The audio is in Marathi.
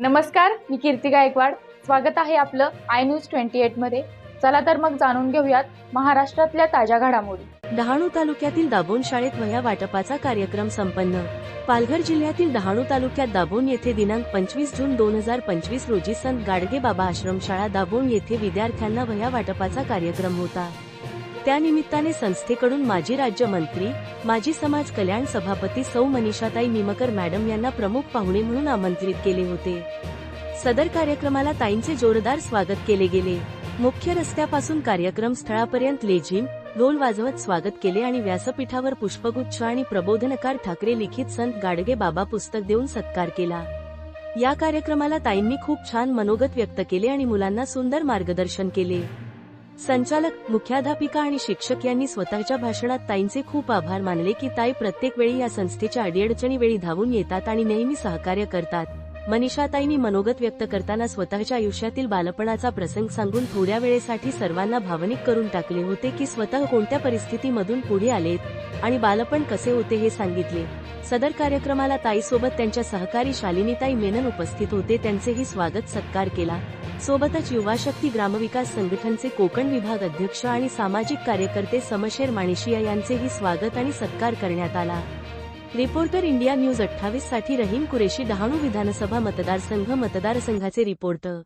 नमस्कार मी कीर्ती गायकवाड. स्वागत आहे आपलं आय न्यूज ट्वेंटी एटमध्ये. चला तर मग जाणून घेऊयात महाराष्ट्रातल्या ताज्या घडामोडी. डहाणू तालुक्यातील दाभोण शाळेत वह्या वाटपाचा कार्यक्रम संपन्न. पालघर जिल्ह्यातील डहाणू तालुक्यात दाभोण येथे दिनांक पंचवीस जून दोन हजार पंचवीस रोजी संत गाडगे बाबा आश्रमशाळा दाभोण येथे विद्यार्थ्यांना वह्या वाटपाचा कार्यक्रम होता. त्यानिमित्ताने संस्थेकडून माजी राज्यमंत्री माजी समाज कल्याण सभापती सौ मनीषाताई निमकर मॅडम यांना प्रमुख पाहुणे म्हणून आमंत्रित केले होते. सदर कार्यक्रमाला ताईंचे जोरदार स्वागत केले गेले. मुख्य रस्त्यापासून कार्यक्रम स्थळापर्यंत लेझिम ढोल वाजवत स्वागत केले आणि व्यासपीठावर पुष्पगुच्छ आणि प्रबोधनकार ठाकरे लिखित संत गाडगे बाबा पुस्तक देऊन सत्कार केला. या कार्यक्रमाला ताईंनी खूप छान मनोगत व्यक्त केले आणि मुलांना सुंदर मार्गदर्शन केले. संचालक मुख्याध्यापिका आणि शिक्षक यांनी स्वतःच्या भाषणात ताईंचे खूप आभार मानले की ताई प्रत्येक वेळी या संस्थेच्या अडीअडचणी वेळी धावून येतात आणि नेहमी सहकार्य करतात. मनीषाताईंनी मनोगत व्यक्त करताना स्वतःच्या आयुष्यातील बालपणाचा प्रसंग सांगून थोड्या वेळेसाठी सर्वांना भावनिक करून टाकले होते की स्वतः कोणत्या परिस्थितीमधून पुढे आलेत आणि बालपण कसे होते हे सांगितले. सदर कार्यक्रमाला ताईसोबत त्यांच्या सहकारी शालिनीताई मेनन उपस्थित होते. त्यांचेही स्वागत सत्कार केला. सोबतच युवा शक्ती ग्रामविकास संघटनचे कोकण विभाग अध्यक्ष आणि सामाजिक कार्यकर्ते समशेर माणिशिया यांचेही स्वागत आणि सत्कार करण्यात आला. रिपोर्टर इंडिया न्यूज अठ्ठावीससाठी रहीम कुरेशी डहाणू विधानसभा मतदारसंघ मतदारसंघाचे रिपोर्टर.